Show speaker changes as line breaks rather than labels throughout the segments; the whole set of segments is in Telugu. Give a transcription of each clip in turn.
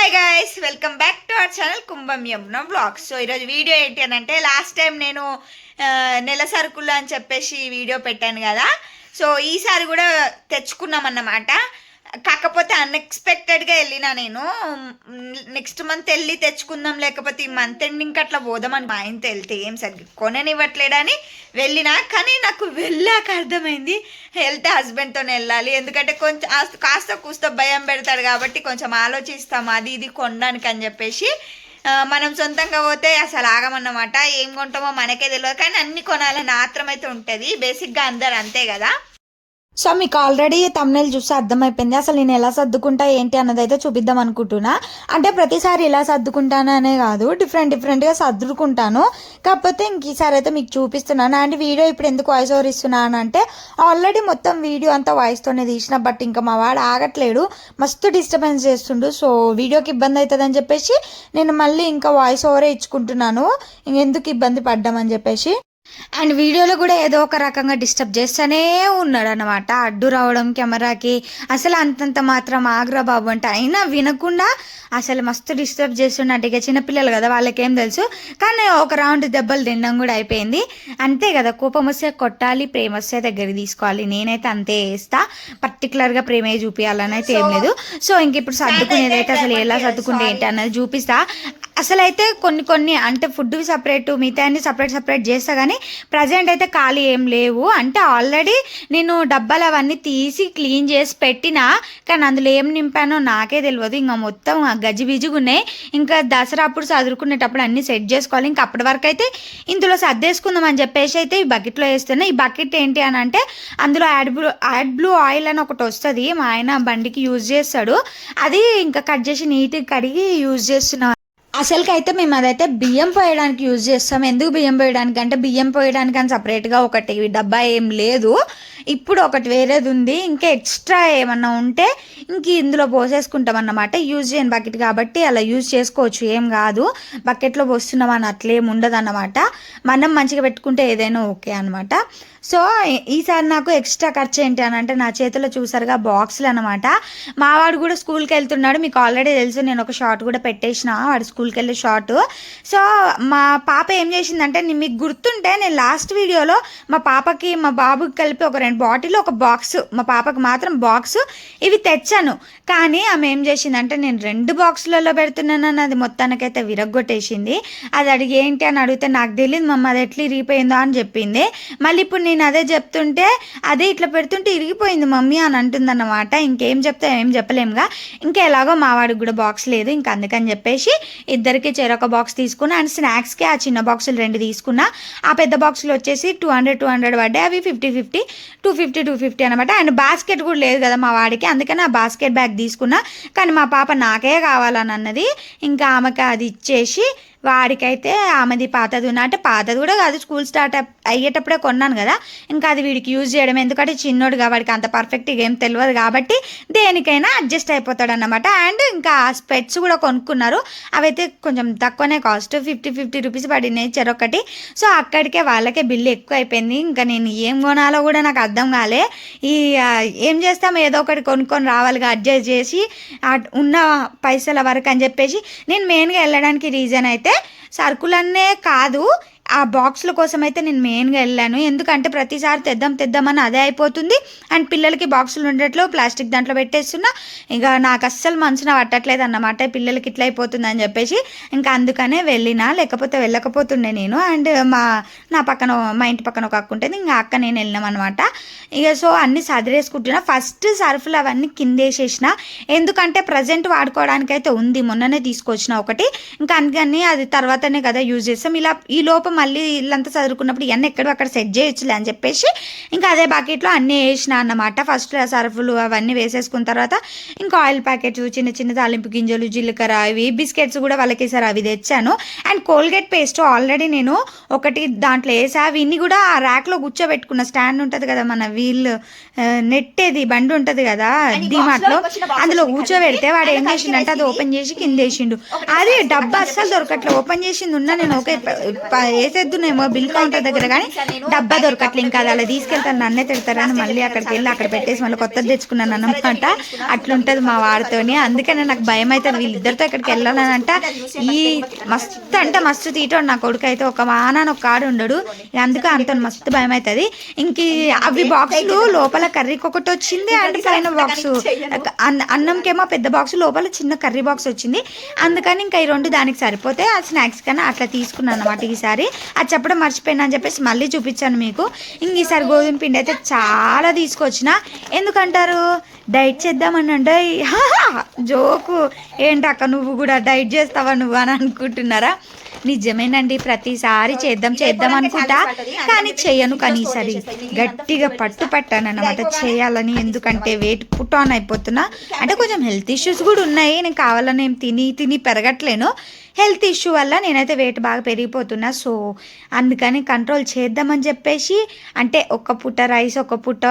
Hi guys welcome back to our channel Kumbham Yamuna blogs so ఈరోజు వీడియో ఏంటి అని అంటే లాస్ట్ టైం నేను నెల సరుకులు అని చెప్పేసి వీడియో పెట్టాను కదా. సో ఈసారి కూడా తెచ్చుకున్నాం అన్నమాట కాకపోతే అన్ఎక్స్పెక్టెడ్గా వెళ్ళిన నేను. నెక్స్ట్ మంత్ వెళ్ళి తెచ్చుకుందాం లేకపోతే ఈ మంత్ ఎండింగ్ అట్లా పోదామని మా ఆయనతో వెళ్తే ఏం సరిగ్గా కొననివ్వట్లేడని వెళ్ళినా. కానీ నాకు వెళ్ళాక అర్థమైంది వెళ్తే హస్బెండ్తోనే వెళ్ళాలి. ఎందుకంటే కొంచెం కాస్త కూస్త భయం పెడతాడు కాబట్టి కొంచెం ఆలోచిస్తాం అది ఇది కొనడానికి అని చెప్పేసి. మనం సొంతంగా పోతే అసలు ఆగమన్నమాట. ఏం కొంటామో మనకే తెలియదు కానీ అన్ని కొనాలని ఆత్రం అయితే ఉంటుంది. బేసిక్గా అందరు అంతే కదా.
సో మీకు ఆల్రెడీ తమ్నెల్ చూస్తే అర్థమైపోయింది. అసలు నేను ఎలా సర్దుకుంటా ఏంటి అన్నది అయితే చూపిద్దాం అనుకుంటున్నా. అంటే ప్రతిసారి ఇలా సర్దుకుంటాను అనే కాదు డిఫరెంట్ డిఫరెంట్గా సర్దుకుంటాను. కాకపోతే ఇంక ఈసారి అయితే మీకు చూపిస్తున్నాను. అండ్ వీడియో ఇప్పుడు ఎందుకు వాయిస్ ఓవర్ ఇస్తున్నాను అంటే ఆల్రెడీ మొత్తం వీడియో అంతా వాయిస్తోనే తీసిన బట్ ఇంకా మా వాడు ఆగట్లేడు. మస్తు డిస్టర్బెన్స్ చేస్తుండు. సో వీడియోకి ఇబ్బంది అవుతుందని చెప్పేసి నేను మళ్ళీ ఇంకా వాయిస్ ఓవరే ఇచ్చుకుంటున్నాను. ఇంకెందుకు ఇబ్బంది పడ్డామని చెప్పేసి. అండ్ వీడియోలో కూడా ఏదో ఒక రకంగా డిస్టర్బ్ చేస్తూనే ఉన్నాడు అనమాట అడ్డు రావడం కెమెరాకి అసలు అంతంత మాత్రం ఆగ్రా బాబు అంటే అయినా వినకుండా అసలు మస్తు డిస్టర్బ్ చేస్తున్నట్టు ఇక చిన్నపిల్లలు కదా వాళ్ళకేం తెలుసు. కానీ ఒక రౌండ్ దెబ్బలు తినడం కూడా అయిపోయింది. అంతే కదా కోపం వస్తే కొట్టాలి ప్రేమ వస్తే దగ్గరికి తీసుకోవాలి. నేనైతే అంతే వేస్తా పర్టికులర్గా ప్రేమే చూపించాలని అయితే ఏం లేదు. సో ఇంక ఇప్పుడు సర్దుకునేది అయితే అసలు ఎలా సర్దుకుంటే ఏంటి అన్నది చూపిస్తా. అసలు అయితే కొన్ని కొన్ని అంటే ఫుడ్ సపరేట్ మిగతా అన్ని సపరేట్ సపరేట్ చేస్తా కానీ ప్రజెంట్ అయితే ఖాళీ ఏం లేవు. అంటే ఆల్రెడీ నేను డబ్బాలు అవన్నీ తీసి క్లీన్ చేసి పెట్టినా కానీ అందులో ఏం నింపానో నాకే తెలియదు ఇంకా మొత్తం గజిబిజిగా ఉన్నాయి. ఇంకా దసరా అప్పుడు చదువుకునేటప్పుడు అన్ని సెట్ చేసుకోవాలి. ఇంకా అప్పటి వరకు అయితే ఇందులో సర్దేసుకుందాం అని చెప్పేసి అయితే ఈ బకెట్లో వేస్తున్నా. ఈ బకెట్ ఏంటి అని అంటే అందులో ad blue ad blue oil అని ఒకటి వస్తుంది. మా ఆయన బండికి యూజ్ చేస్తాడు. అది ఇంకా కట్ చేసి నీట్గా కడిగి యూజ్ చేస్తున్నాం. అసలుకైతే మేము అదైతే బియ్యం పోయడానికి యూజ్ చేస్తాం. ఎందుకు బియ్యం పోయడానికి అంటే బియ్యం పోయడానికి అని సపరేట్గా ఒకటి డబ్బా ఏం లేదు. ఇప్పుడు ఒకటి వేరేది ఉంది. ఇంకా ఎక్స్ట్రా ఏమన్నా ఉంటే ఇంక ఇందులో పోసేసుకుంటాం అన్నమాట. యూజ్ చేయని బకెట్ కాబట్టి అలా యూజ్ చేసుకోవచ్చు. ఏం కాదు. బకెట్లో పోస్తున్నాం అని అట్లేం ఉండదు అన్నమాట మనం మంచిగా పెట్టుకుంటే ఏదైనా ఓకే అనమాట సో ఈసారి నాకు ఎక్స్ట్రా ఖర్చు ఏంటి అని అంటే నా చేతిలో చూసారుగా బాక్సులు అనమాట మావాడు కూడా స్కూల్కి వెళ్తున్నాడు. మీకు ఆల్రెడీ తెలుసు. నేను ఒక షార్ట్ కూడా పెట్టేసిన. వాడు స్కూల్ స్కూల్కి వెళ్ళే షార్ట్ సో మా పాప ఏం చేసిందంటే మీకు గుర్తుంటే నేను లాస్ట్ వీడియోలో మా పాపకి మా బాబుకి కలిపి ఒక రెండు బాటిల్ ఒక బాక్స్ మా పాపకి మాత్రం బాక్స్ ఇవి తెచ్చాను. కానీ ఆమె ఏం చేసిందంటే నేను రెండు బాక్సులలో పెడుతున్నానని అది మొత్తానికైతే విరగ్గొట్టేసింది. అది అడిగి ఏంటి అని అడిగితే నాకు తెలియదు మమ్మ అది ఎట్లా ఇరిగిపోయిందో అని చెప్పింది. మళ్ళీ ఇప్పుడు నేను అదే చెప్తుంటే అదే ఇట్లా పెడుతుంటే ఇరిగిపోయింది మమ్మీ అని అంటుందన్నమాట. ఇంకేం చెప్తే ఏం చెప్పలేముగా. ఇంకా ఎలాగో మా వాడికి కూడా బాక్స్ లేదు ఇంకా అందుకని చెప్పేసి ఇద్దరికి చెరొక బాక్స్ తీసుకున్నా అండ్ స్నాక్స్కి ఆ చిన్న బాక్సులు రెండు తీసుకున్నా. ఆ పెద్ద బాక్సులు వచ్చేసి టూ హండ్రెడ్ టూ హండ్రెడ్ పడ్డాయి. అవి fifty fifty two fifty two fifty అనమాట అండ్ బాస్కెట్ కూడా లేదు కదా మా వాడికి. అందుకని ఆ బాస్కెట్ బ్యాగ్ తీసుకున్నా. కానీ మా పాప నాకే కావాలని అన్నది ఇంకా ఆమెకి అది ఇచ్చేసి వాడికైతే ఆమెది పాతది ఉన్న అంటే పాతది కూడా కాదు స్కూల్ స్టార్ట్ అప్- అయ్యేటప్పుడే కొన్నాను కదా ఇంకా అది వీడికి యూజ్ చేయడం ఎందుకంటే చిన్నోడు వాడికి అంత పర్ఫెక్ట్గా ఏం తెలియదు కాబట్టి దేనికైనా అడ్జస్ట్ అయిపోతాడు అనమాట అండ్ ఇంకా స్పెట్స్ కూడా కొనుక్కున్నారు. అవైతే కొంచెం తక్కువనే కాస్ట్ ఫిఫ్టీ ఫిఫ్టీ రూపీస్ పడినాయి చెరొకటి సో అక్కడికే వాళ్ళకే బిల్లు ఎక్కువ అయిపోయింది ఇంకా నేను ఏం కొనాలో కూడా నాకు అర్థం కాలే. ఈ ఏం చేస్తాం ఏదో ఒకటి కొనుక్కొని రావాలిగా అడ్జస్ట్ చేసి ఉన్న పైసల వరకు అని చెప్పేసి నేను మెయిన్గా వెళ్ళడానికి రీజన్ అయితే సరుకులన్నే కాదు ఆ బాక్సుల కోసం అయితే నేను మెయిన్గా వెళ్ళాను. ఎందుకంటే ప్రతిసారి తెద్దాం తెద్దామని అదే అయిపోతుంది. అండ్ పిల్లలకి బాక్సులు ఉండేట్లు ప్లాస్టిక్ దాంట్లో పెట్టేస్తున్నా. ఇక నాకు అస్సలు మనసున పట్టట్లేదు అన్నమాట. పిల్లలకి ఇట్లా అయిపోతుంది అని చెప్పేసి ఇంకా అందుకనే వెళ్ళినా. లేకపోతే వెళ్ళకపోతుండే నేను. అండ్ మా నా పక్కన మా ఇంటి పక్కన ఒక అక్క ఉంటుంది. ఇంకా అక్క నేను వెళ్ళినాం అనమాట ఇక సో అన్ని సదిరేసుకుంటున్నా. ఫస్ట్ సర్ఫులు అవన్నీ కిందేసేసిన. ఎందుకంటే ప్రజెంట్ వాడుకోవడానికి అయితే ఉంది. మొన్ననే తీసుకొచ్చిన ఒకటి. ఇంకా అందుకని అది తర్వాతనే కదా యూజ్ చేస్తాం. ఇలా ఈ లోపం మళ్ళీ ఇల్లంతా చదువుకున్నప్పుడు ఇవన్నీ ఎక్కడో అక్కడ సెట్ చేయొచ్చులే అని చెప్పేసి ఇంకా అదే బకెట్లో అన్నీ వేసిన అన్నమాట. ఫస్ట్ సర్ఫులు అవన్నీ వేసేసుకున్న తర్వాత ఇంకా ఆయిల్ ప్యాకెట్స్ చిన్న చిన్న తాలింపు గింజలు జీలకర్ర ఇవి బిస్కెట్స్ కూడా వాళ్ళకి సార్ అవి తెచ్చాను. అండ్ కోల్గేట్ పేస్ట్ ఆల్రెడీ నేను ఒకటి దాంట్లో వేసా. ఇన్ని కూడా ఆ ర్యాక్లో కూర్చోబెట్టుకున్న స్టాండ్ ఉంటుంది కదా మన వీల్ నెట్టేది బండి ఉంటుంది కదా డిమార్ట్లో అందులో కూర్చోబెడితే. వాడు ఏం చేసిండంటే అది ఓపెన్ చేసి కింద వేసిండు. అది డబ్బా అస్సలు దొరకట్లే. ఓపెన్ చేసింది ఉన్నా నేను ఓకే వేసేద్దునేమో బిల్ కౌంటర్ దగ్గర కానీ డబ్బా దొరకట్లే ఇంకా అది అలా తీసుకెళ్తాను. నన్నే తిడతారని మళ్ళీ అక్కడికి వెళ్ళి అక్కడ పెట్టేసి మళ్ళీ కొత్తది తెచ్చుకున్నాను అనమాట అట్లుంటది మా వాడితోని అందుకనే నాకు భయం అవుతుంది వీళ్ళిద్దరితో ఇక్కడికి వెళ్ళాలనంట. ఈ మస్తు అంటే మస్తు తీయటం నా కొడుకు అయితే ఒక వాన ఒక కాడు ఉండడు. అందుకే అంత మస్తు భయం అవుతుంది ఇంక అవి బాక్సులు లోపల కర్రీకి ఒకటి వచ్చింది అండ్ పైన బాక్స్. అన్నంకేమో పెద్ద బాక్స్ లోపల చిన్న కర్రీ బాక్స్ వచ్చింది. అందుకని ఇంకా ఈ రెండు దానికి సరిపోతే ఆ స్నాక్స్ కన్నా అట్లా తీసుకున్నాను అనమాట ఈసారి. అది చెప్పడం మర్చిపోయినా అని చెప్పేసి మళ్ళీ చూపించాను మీకు. ఇంక ఈసారి గోధుమ పిండి అయితే చాలా తీసుకొచ్చిన. ఎందుకంటారు? డైట్ చేద్దామని అంటే జోకు. ఏంటక్క నువ్వు కూడా డైట్ చేస్తావా నువ్వు అని అనుకుంటున్నారా? నిజమేనండి ప్రతిసారి చేద్దాం చేద్దాం అనుకుంటా. కానీ చేయను కానీ ఈసారి గట్టిగా పట్టు పట్టాను అనమాట చేయాలని ఎందుకంటే వెయిట్ పుట్ ఆన్ అయిపోతున్నా. అంటే కొంచెం హెల్త్ ఇష్యూస్ కూడా ఉన్నాయి. నేను కావాలని ఏం తిని తిని పెరగట్లేను. హెల్త్ ఇష్యూ వల్ల నేనైతే వెయిట్ బాగా పెరిగిపోతున్నా. సో అందుకని కంట్రోల్ చేద్దామని చెప్పేసి అంటే ఒక పుట్ట రైస్ ఒక పుట్ట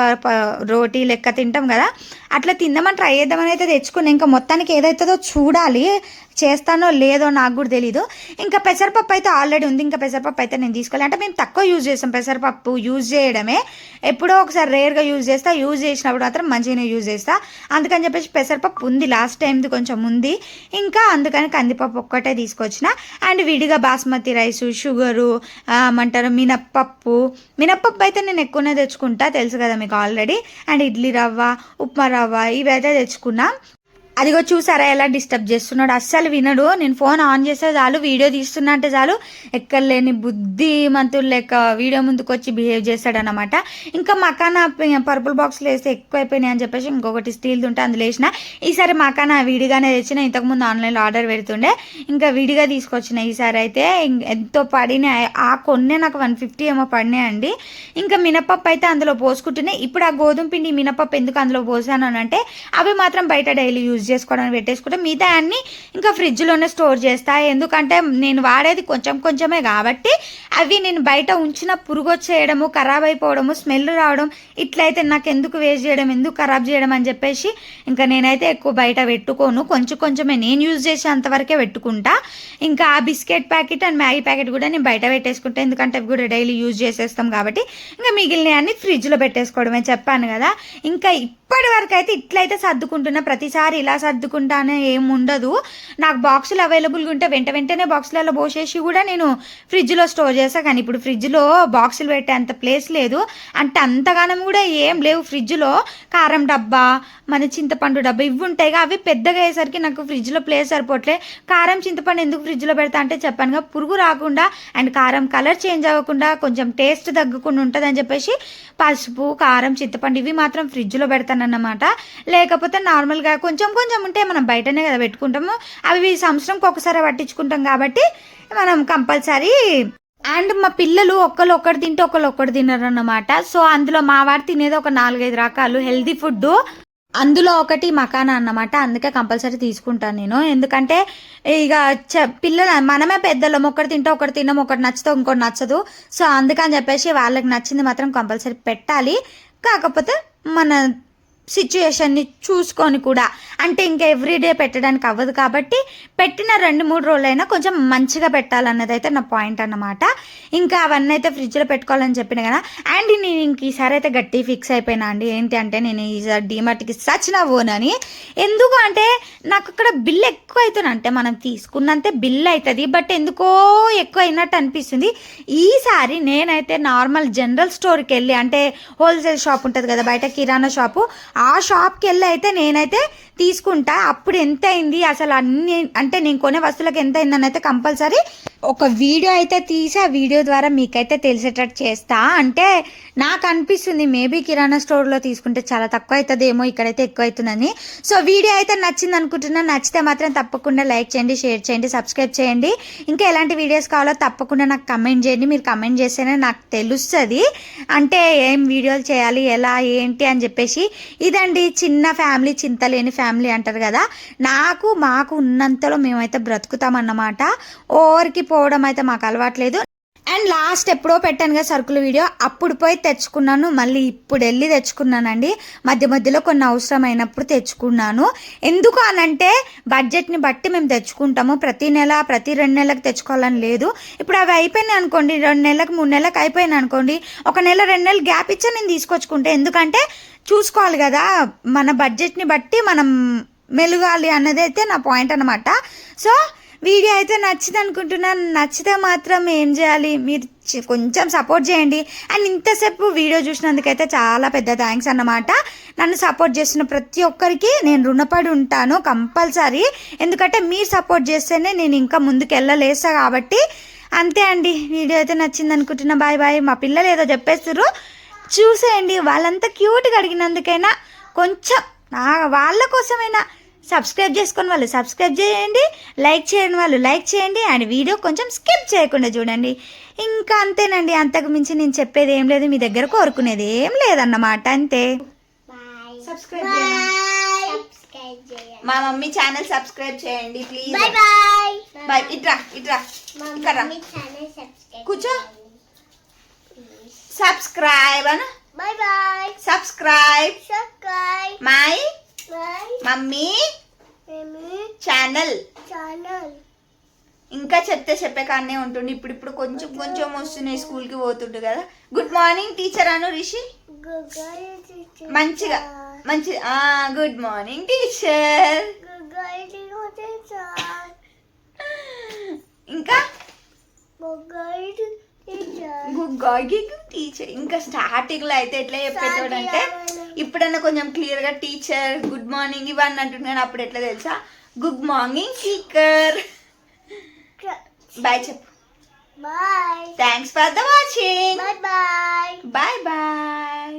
రోటీ లెక్క తింటాం కదా అట్లా తిందామని ట్రై చేద్దామని అయితే తెచ్చుకున్నా. ఇంకా మొత్తానికి ఏదైతుందో చూడాలి చేస్తానో లేదో నాకు కూడా తెలీదు. ఇంకా పెసరపప్పు అయితే ఆల్రెడీ ఉంది. ఇంకా పెసరపప్పు అయితే నేను తీసుకోవాలి అంటే మేము తక్కువ యూజ్ చేస్తాం పెసరపప్పు యూజ్ చేయడమే. ఎప్పుడో ఒకసారి రేర్గా యూజ్ చేస్తా. యూజ్ చేసినప్పుడు మాత్రం మంచిగానే యూజ్ చేస్తా. అందుకని చెప్పేసి పెసరపప్పు ఉంది. లాస్ట్ టైంది కొంచెం ఉంది. ఇంకా అందుకని కందిపప్పు ఒక్కటే తీసుకొచ్చిన. అండ్ విడిగా బాస్మతి రైసు షుగరు ఏమంటారు మినప్పప్పు. మినప్పప్పు అయితే నేను ఎక్కువనే తెచ్చుకుంటా తెలుసు కదా మీకు ఆల్రెడీ. అండ్ ఇడ్లీ రవ్వ ఉప్మా రవ్వ ఇవైతే తెచ్చుకున్నా. అదిగో చూసారా ఎలా డిస్టర్బ్ చేస్తున్నాడు. అస్సలు వినడు. నేను ఫోన్ ఆన్ చేస్తే చాలు వీడియో తీస్తున్నా అంటే చాలు. ఎక్కడ లేని బుద్ధి మంతులు లెక్క వీడియో ముందుకు వచ్చి బిహేవ్ చేస్తాడనమాట ఇంకా మకానా పర్పుల్ బాక్స్లో వేస్తే ఎక్కువ అయిపోయినాయి అని చెప్పేసి ఇంకొకటి స్టీల్ ఉంటే అందులో వేసిన. ఈసారి మకానా విడిగానే తెచ్చిన. ఇంతకుముందు ఆన్లైన్లో ఆర్డర్ పెడుతుండే. ఇంకా విడిగా తీసుకొచ్చిన ఈసారి అయితే ఎంతో పడినాయి. ఆ కొన్నే నాకు వన్ ఫిఫ్టీ ఏమో పడినాయండి. ఇంకా మినపప్పు అయితే అందులో పోసుకుంటున్నాయి ఇప్పుడు ఆ గోధుమ పిండి మినపప్పు ఎందుకు అందులో పోసాను అని అంటే అవి మాత్రం బయట డైలీ యూజ్ చేసుకోవడానికి పెట్టేసుకుంటే మిగతా అన్ని ఇంకా ఫ్రిడ్జ్లోనే స్టోర్ చేస్తా. ఎందుకంటే నేను వాడేది కొంచెం కొంచెమే కాబట్టి అవి నేను బయట ఉంచిన పురుగు వచ్చేయడము ఖరాబ్ అయిపోవడము స్మెల్ రావడం ఇట్లయితే నాకు ఎందుకు వేస్ట్ చేయడం ఎందుకు ఖరాబ్ చేయడం అని చెప్పేసి ఇంకా నేనైతే ఎక్కువ బయట పెట్టుకోను. కొంచెం కొంచెమే నేను యూజ్ చేసేంతవరకే పెట్టుకుంటా. ఇంకా ఆ biscuit packet and Maggi packet కూడా నేను బయట పెట్టేసుకుంటా. ఎందుకంటే అవి కూడా డైలీ యూజ్ చేసేస్తాం కాబట్టి ఇంకా మిగిలిన అన్ని ఫ్రిడ్జ్లో పెట్టేసుకోవడమే చెప్పాను కదా. ఇంకా ఇప్పటి వరకు అయితే ఇట్లయితే సర్దుకుంటున్నా ప్రతిసారి ఇలా సర్దుకుంటానే ఏం ఉండదు నాకు బాక్సులు అవైలబుల్గా ఉంటే వెంట వెంటనే బాక్సులలో పోసేసి కూడా నేను ఫ్రిడ్జ్లో స్టోర్ చేస్తా కానీ ఇప్పుడు ఫ్రిడ్జ్లో బాక్సులు పెట్టే అంత ప్లేస్ లేదు. అంటే అంతగానం కూడా ఏం లేవు ఫ్రిడ్జ్లో. కారం డబ్బా మన చింతపండు డబ్బా ఇవి ఉంటాయి అవి పెద్దగా అయ్యేసరికి నాకు ఫ్రిడ్జ్లో ప్లేస్ సరిపోవట్లే కారం చింతపండు ఎందుకు ఫ్రిడ్జ్లో పెడతా అంటే చెప్పానుగా పురుగు రాకుండా అండ్ కారం కలర్ చేంజ్ అవ్వకుండా కొంచెం టేస్ట్ తగ్గకుండా ఉంటుందని చెప్పేసి పసుపు కారం చింతపండు ఇవి మాత్రం ఫ్రిడ్జ్లో పెడతానన్నమాట. లేకపోతే నార్మల్గా కొంచెం కొంచెం ఉంటే మనం బయటనే కదా పెట్టుకుంటాము. అవి సంవత్సరంకి ఒకసారి పట్టించుకుంటాం కాబట్టి మనం కంపల్సరీ అండ్ మా పిల్లలు ఒకళ్ళు ఒక్కటి తింటే ఒకళ్ళు ఒకటి తినరు అన్నమాట సో అందులో మా వారు తినేది ఒక నాలుగైదు రకాలు హెల్తీ ఫుడ్ అందులో ఒకటి మకానా అన్నమాట. అందుకే కంపల్సరీ తీసుకుంటాను నేను. ఎందుకంటే ఇక చ పిల్లలు మనమే పెద్దలం ఒకటి తింటే ఒకటి తినం ఒకటి నచ్చితే ఇంకోటి నచ్చదు. సో అందుకని చెప్పేసి వాళ్ళకి నచ్చింది మాత్రం కంపల్సరీ పెట్టాలి. కాకపోతే మన సిచ్యుయేషన్ని చూసుకొని కూడా. అంటే ఇంకా ఎవ్రీడే పెట్టడానికి అవ్వదు కాబట్టి పెట్టిన రెండు మూడు రోజులైనా కొంచెం మంచిగా పెట్టాలన్నది అయితే నా పాయింట్ అన్నమాట. ఇంకా అవన్నీ అయితే ఫ్రిడ్జ్లో పెట్టుకోవాలని చెప్పిన కదా. అండ్ నేను ఇంక ఈసారి అయితే గట్టి ఫిక్స్ అయిపోయినా అండి. ఏంటి అంటే నేను ఈసారి డిమార్ట్కి సచిన ఓనని ఎందుకు అంటే నాకు అక్కడ బిల్ ఎక్కువ అవుతుంది. అంటే మనం తీసుకున్నంతే బిల్ అవుతుంది. బట్ ఎందుకో ఎక్కువ అయినట్టు అనిపిస్తుంది. ఈసారి నేనైతే నార్మల్ జనరల్ స్టోర్కి వెళ్ళి అంటే హోల్సేల్ షాప్ ఉంటుంది కదా బయట కిరాణా షాపు. ఆ షాప్కి వెళ్ళి అయితే నేనైతే తీసుకుంటా. అప్పుడు ఎంత అయింది అసలు అన్ని అంటే నేను కొనే వస్తువులకు ఎంత అయిందని అయితే కంపల్సరీ ఒక వీడియో అయితే తీసి ఆ వీడియో ద్వారా మీకైతే తెలిసేటట్టు చేస్తా. అంటే నాకు అనిపిస్తుంది మేబీ కిరాణా స్టోర్లో తీసుకుంటే చాలా తక్కువ అవుతుందేమో ఇక్కడైతే ఎక్కువ అవుతుందని సో వీడియో అయితే నచ్చింది అనుకుంటున్నా. నచ్చితే మాత్రం తప్పకుండా లైక్ చేయండి షేర్ చేయండి సబ్స్క్రైబ్ చేయండి. ఇంకా ఎలాంటి వీడియోస్ కావాలో తప్పకుండా నాకు కమెంట్ చేయండి. మీరు కమెంట్ చేస్తేనే నాకు తెలుస్తుంది. అంటే ఏం వీడియోలు చేయాలి ఎలా ఏంటి అని చెప్పేసి ఇదండి చిన్న ఫ్యామిలీ చింతలేని ఫ్యామిలీ అంటారు కదా. నాకు మాకు ఉన్నంతలో మేమైతే బ్రతుకుతామన్నమాట. ఓవర్కి పోవడం అయితే మాకు అలవాట్లేదు. అండ్ లాస్ట్ ఎప్పుడో పెట్టాను కదా సరుకుల వీడియో అప్పుడు పోయి తెచ్చుకున్నాను మళ్ళీ ఇప్పుడు వెళ్ళి తెచ్చుకున్నానండి. మధ్య మధ్యలో కొన్ని అవసరమైనప్పుడు తెచ్చుకున్నాను. ఎందుకు అనంటే బడ్జెట్ని బట్టి మేము తెచ్చుకుంటాము. ప్రతి నెల ప్రతి రెండు నెలలకు తెచ్చుకోవాలని లేదు. ఇప్పుడు అవి అయిపోయినాయి అనుకోండి రెండు నెలలకు మూడు నెలలకు అయిపోయినాయి అనుకోండి ఒక నెల రెండు నెలలు గ్యాప్ ఇచ్చా నేను తీసుకొచ్చుకుంటే ఎందుకంటే చూసుకోవాలి కదా మన బడ్జెట్ని బట్టి మనం మెలుగాలి అన్నదైతే నా పాయింట్ అనమాట సో వీడియో అయితే నచ్చింది అనుకుంటున్నాను నచ్చితే మాత్రం ఏం చేయాలి? మీరు కొంచెం సపోర్ట్ చేయండి. అండ్ ఇంతసేపు వీడియో చూసినందుకైతే చాలా పెద్ద థ్యాంక్స్ అన్నమాట. నన్ను సపోర్ట్ చేస్తున్న ప్రతి ఒక్కరికి నేను రుణపడి ఉంటాను కంపల్సరీ. ఎందుకంటే మీరు సపోర్ట్ చేస్తేనే నేను ఇంకా ముందుకు వెళ్ళలేసా కాబట్టి. అంతే అండి. వీడియో అయితే నచ్చింది అనుకుంటున్నా బాయ్ బాయ్. మా పిల్లలు ఏదో చెప్పేస్తారు చూసేయండి. వాళ్ళంతా క్యూట్గా అడిగినందుకైనా కొంచెం నా వాళ్ళ కోసమైనా సబ్స్క్రైబ్ చేసుకొని వాళ్ళు సబ్స్క్రైబ్ చేయండి లైక్ చేయని వాళ్ళు లైక్ చేయండి అండ్ వీడియో కొంచెం స్కిప్ చేయకుండా చూడండి. ఇంకా అంతేనండి అంతకు మించి నేను చెప్పేది ఏం లేదు మీ దగ్గర కోరుకునేది ఏం లేదన్నమాట అంతే.
సబ్స్క్రైబ్ మా మమ్మీ ఛానల్ సబ్స్క్రైబ్ చేయండి ప్లీజ్
బాయ్ బాయ్
బాయ్ ఇట్రా ఇట్రా. ఇక్కడ కూర్చో. Subscribe Anu.
Bye
subscribe
subscribe
my mummy.
మేమి
ఛానల్
ఛానల్
ఇంకా చెప్తే చెప్పే కాడనే ఉంటుంది ఇప్పుడు ఇప్పుడు కొంచెం కొంచెం వస్తున్నాయి స్కూల్కి పోతుంటు కదా. గుడ్ మార్నింగ్ టీచర్ అను రిషి. మంచిగా మంచి గుడ్ మార్నింగ్ టీచర్ ఇంకా?
టీచర్
ఇంకా స్టార్టింగ్లో అయితే ఎట్లా చెప్పేటోడు అంటే ఇప్పుడన్నా కొంచెం క్లియర్గా టీచర్ గుడ్ మార్నింగ్ ఇవన్నీ అంటున్నాను అప్పుడు ఎట్లా తెలుసా? గుడ్ మార్నింగ్ టీచర్ బాయ్ చెప్పు
bye
thanks for the watching
bye bye
bye bye